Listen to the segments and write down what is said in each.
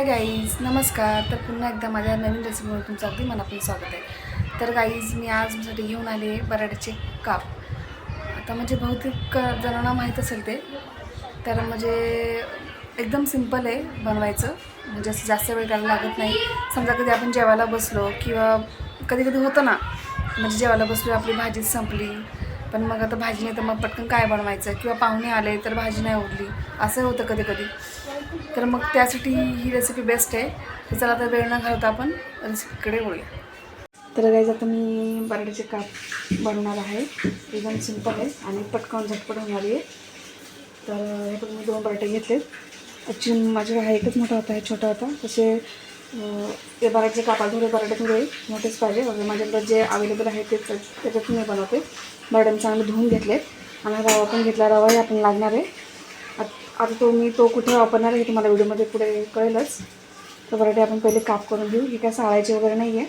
Hi guys नमस्कार. तर पुन्हा एकदा माझ्या नवीन रेसिपीमध्ये तुमचं अगदी मनापासून स्वागत आहे. तर गाईज मी आज तुमच्यासाठी घेऊन आले आहे काप आता म्हणजे बहुतेक जणांना माहीत असेल ते तर म्हणजे एकदम सिंपल आहे बनवायचं. म्हणजे असं जास्त वेळ त्याला लागत नाही. समजा कधी आपण जेवायला बसलो किंवा कधी कधी होतं ना म्हणजे जेवायला बसलो आपली भाजी संपली पण मग आता भाजी नाही तर मग पटकन काय बनवायचं? किंवा पाहुणे आले तर भाजी नाही उरली. असं होतं कधी कधी तर मग त्यासाठी ही रेसिपी बेस्ट आहे. तर चला आता वेळ न घालता आपण रेसिपीकडे वळूया. तर गाईज आता मी बटाट्याचे काप बनवणार आहे. एकदम सिंपल आहे आणि पटकन झटपट होणारी आहे. तर हे पण मी दोन बटाटे घेतले ॲक्च्युली माझ्याकडे हा एकच मोठा होता आहे छोटा होता. तसे ते बटाट्याचे कापाल थोडे बटाटे थोडे मोठेच पाहिजे. वगैरे माझ्याकडे जे अवेलेबल आहे तेच त्याच्यातून मी बनवते. बटाटे चांगले धुवून घेतले आणि रवा पण घेतला. रवाही आपण लागणार आहे. आता तो मी तो कुठे वापरणार आहे हे तुम्हाला व्हिडिओमध्ये पुढे कळेलच. तर बराटे आपण पहिले काप करून घेऊ. हे काय साळायचे वगैरे नाही आहे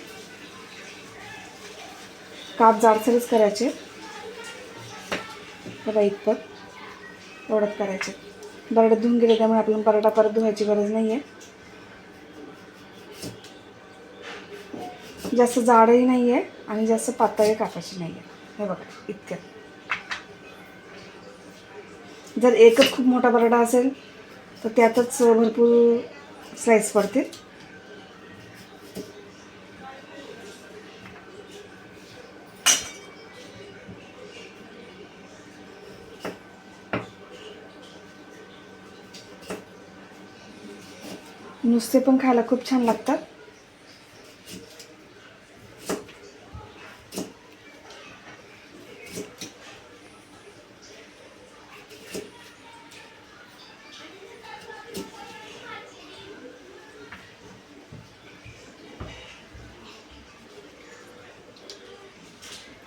काप जाडसरच करायचे. बघा इतपत. एवढंच करायचे. बराटे धुवून गेले त्यामुळे आपल्याला बराटा परत धुवायची गरज नाही आहे जास्त जाडही नाही आहे आणि जास्त पातळही कापायची नाही आहे हे बघा इतक्यात जर एकच खूप मोठा बटाटा असेल तर त्यातच भरपूर स्लाईस पडतील. नुसते पण खायला खूप छान लागतात.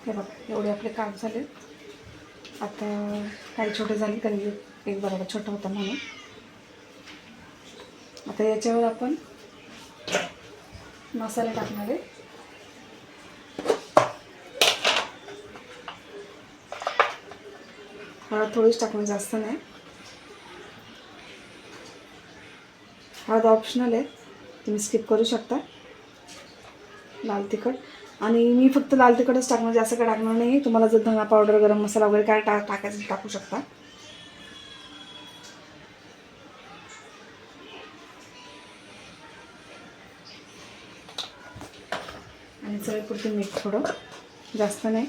हे बघा एवढे आपले काम झाले. आता काही छोटे झाले कारण एक बरोबर छोटा होता म्हणून. आता याच्यावर आपण मसाले टाकणार आहे. हळद थोडीच टाकणं जास्त नाही. हळद ऑप्शनल आहे. तुम्ही स्किप करू शकता. लाल तिखट. आणि मी फक्त लाल तिखटच टाकणार जास्त काय टाकणार नाही. तुम्हाला जर धना पावडर गरम मसाला वगैरे काय टा टाकायचं टाकू शकता. आणि चवीपुरती मीठ थोडं जास्त नाही.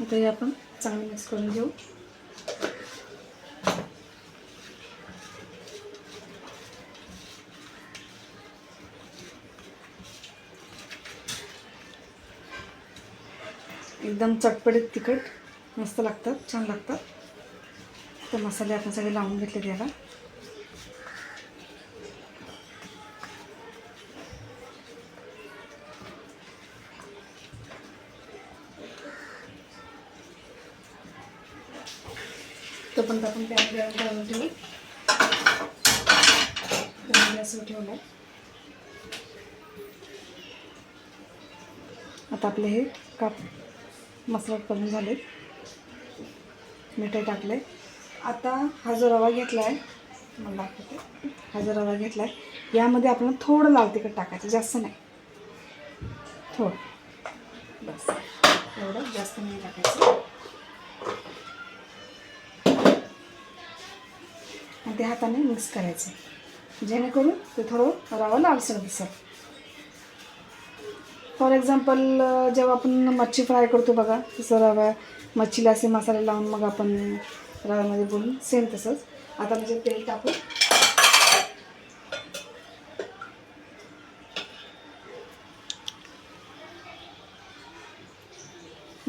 आता हे आपण चांगलं मिक्स करून घेऊ. एकदम चटपटीत तिखट मस्त लागतात छान लागतात. तर मसाले आपण सगळे लावून घेतले त्याला. तोपर्यंत आपण पॅन गरम करून ठेवू. गॅसवर ठेवलं आता आपले हे काप मसाला करून झाले. मिठे टाकले. आता हा जो रवा घेतला आहे मला दाखवते. हा जो रवा घेतला आहे यामध्ये आपण थोडं लाल तिखट टाकायचं जास्त नाही. थोडं. बस. एवढं जास्त नाही टाकायचं. आणि ते हाताने मिक्स करायचं. जेणेकरून ते थोडं रवा लालसर दिसेल. फॉर एक्झाम्पल uh, जेव्हा आपण मच्छी फ्राय करतो बघा तसं रवा मच्छीला असे मसाले लावून मग आपण रव्यामध्ये बोलून सेम तसंच. आता म्हणजे तेल टाकू.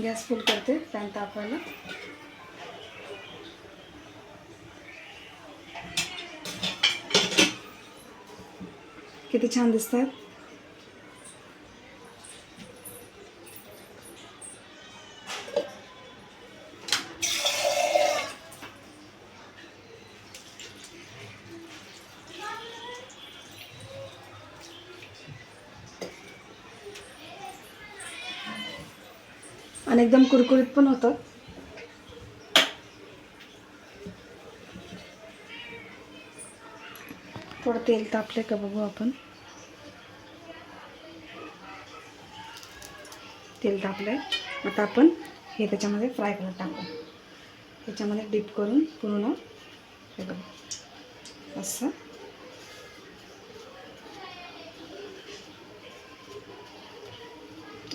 गॅस फुल करते पॅन तापवायला. किती छान दिसत आणि एकदम कुरकुरीत पण होतं. थोडं तेल तापले का बघू आपण. तेल तापलं आहे आता आपण हे त्याच्यामध्ये फ्राय करून टाकू. त्याच्यामध्ये डीप करून पूर्ण हे बघू. असं.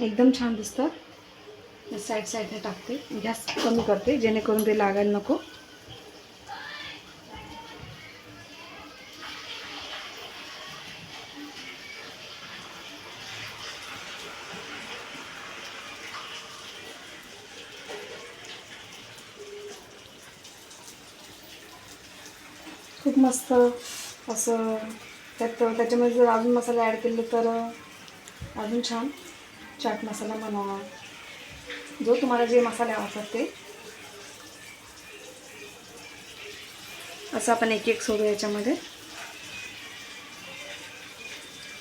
एकदम छान दिसतं. साईड साईडने टाकते. गॅस कमी करते जेणेकरून ते लागायला नको. खूप मस्त असं त्यात त्याच्यामध्ये जर अजून मसाले ॲड केले तर अजून छान. चाट मसाला म्हणा जो तुम्हाला जे मसाले आवडतात ते. असं आपण एक एक सोडू याच्यामध्ये.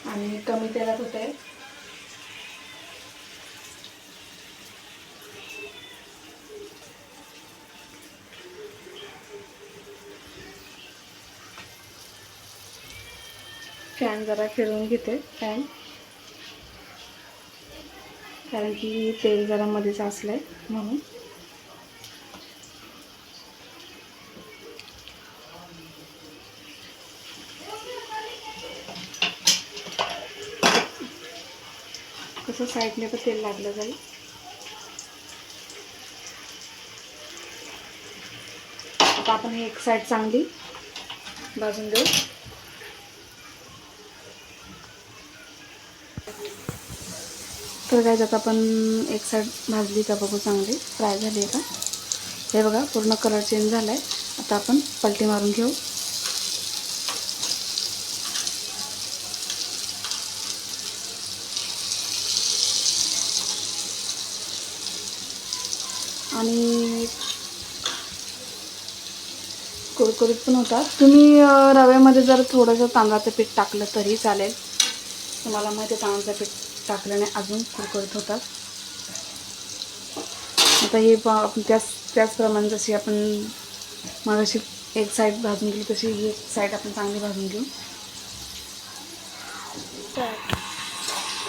आणि कमी तेलात होते फॅन जरा फिरवून घेते फॅन. कारण की तेल जरा मध्येच असलं आहे म्हणून. कसं साईडने पण तेल लागलं जाईल. आता आपण ही एक साईड चांगली भाजून देऊ तर काय आता आपण एक साईड भाजली का बघू चांगली. फ्राय झाली आहे का हे बघा पूर्ण कलर चेंज झाला आहे आता आपण पलटी मारून घेऊ. आणि कुरकुरीत पण होतात. तुम्ही रव्यामध्ये जर थोडंसं तांदळाचं पीठ टाकलं तरी चालेल. तुम्हाला माहिती आहे तांदळाचं पीठ टाकल्याने अजून कुरकुरीत होतात. आता हे त्याच त्याचप्रमाणे जशी आपण मगाशी एक साईड भाजून घेऊ तशी ही एक साईड आपण चांगली भाजून घेऊ.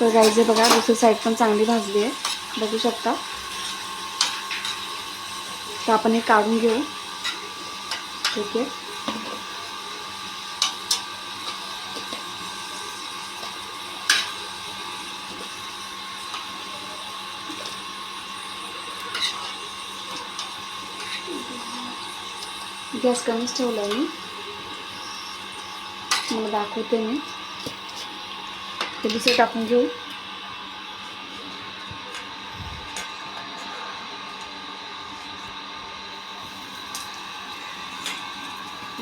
तर गाईचे बघा दुसरी साईड पण चांगली भाजली आहे. बघू शकता. तर आपण हे काढून घेऊ. ठीक आहे. गॅस कमीच ठेवला आहे मी. मला दाखवते मी. ते दुसरं टाकून घेऊ.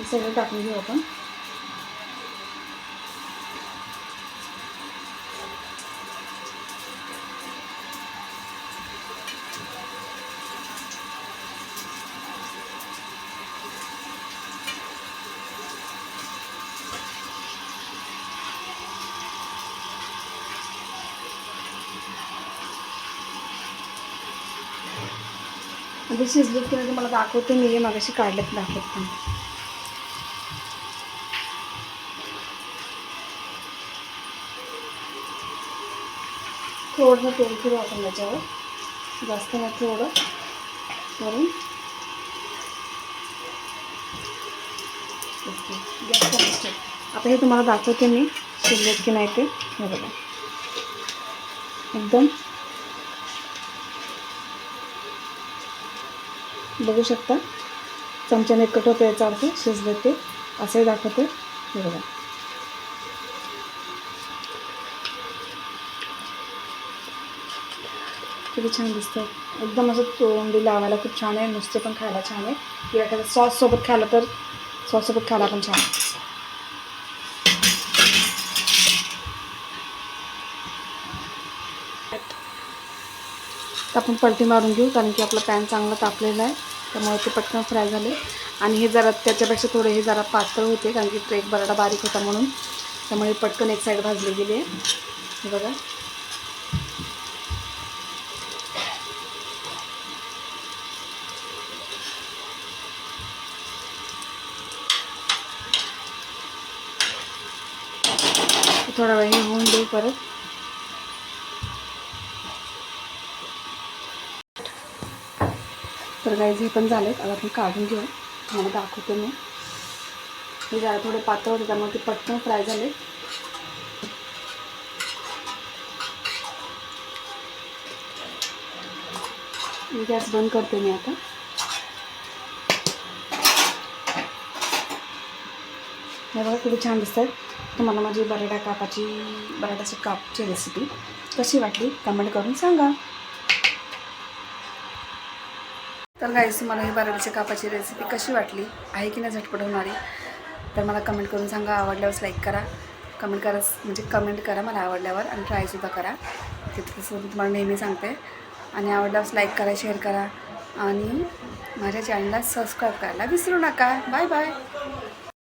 सगळं टाकून घेऊ आपण. म्हणजे शिजलीत की नाही तुम्हाला दाखवते मी हे मागाशी काढलेत दाखवते. थोडं तेल फिरू आपण त्याच्यावर. जास्त नाही थोडं. करून. ओके आता हे तुम्हाला दाखवते मी शिजलेत की नाही ते. बघा. एकदम बघू शकता. चमच्याने कट होतं याचा अर्थ शिजले ते असंही दाखवते. बघा. किती छान दिसतं एकदम असं तोंडी लावायला खूप छान आहे नुसते पण खायला छान आहे. किंवा एखाद्या सॉससोबत खायला तर सॉससोबत खायला पण छान आहे. आपण पलटी मारून घेऊ कारण की आपला पॅन चांगला तापलेला आहे. त्यामुळे ते पटकन फ्राय झाले. आणि हे जरा त्याच्यापेक्षा थोडे हे जरा पातळ होते कारण की ट्रेक एक बराडा बारीक होता म्हणून. त्यामुळे पटकन एक साईड भाजली गेली. आहे हे बघा. थोडा वेळ हे होऊन देऊ परत. तर काही जे पण आहेत आता आपण काढून घेऊ. तुम्हाला दाखवते मी. हे जरा थोडे पातळ होते त्यामुळे ते पटकन फ्राय झाले. गॅस बंद करते मी आता. हे बघा किती छान दिसत आहेत तुम्हाला माझी बटाटा कापाची बटाट्याची कापची रेसिपी कशी वाटली? कमेंट करून सांगा. तर गाईस तुम्हाला ही बारावीच्या कापाची रेसिपी कशी वाटली? आहे की नाही झटपट होणारी? तर मला कमेंट करून सांगा. आवडल्यावरच लाईक करा. कमेंट करा म्हणजे कमेंट करा मला आवडल्यावर आणि ट्रायसुद्धा करा. तिथं तसं मी तुम्हाला नेहमी सांगते. आणि आवडल्यावरच लाईक करा शेअर करा. आणि माझ्या चॅनलला सबस्क्राईब करायला विसरू नका. Bye bye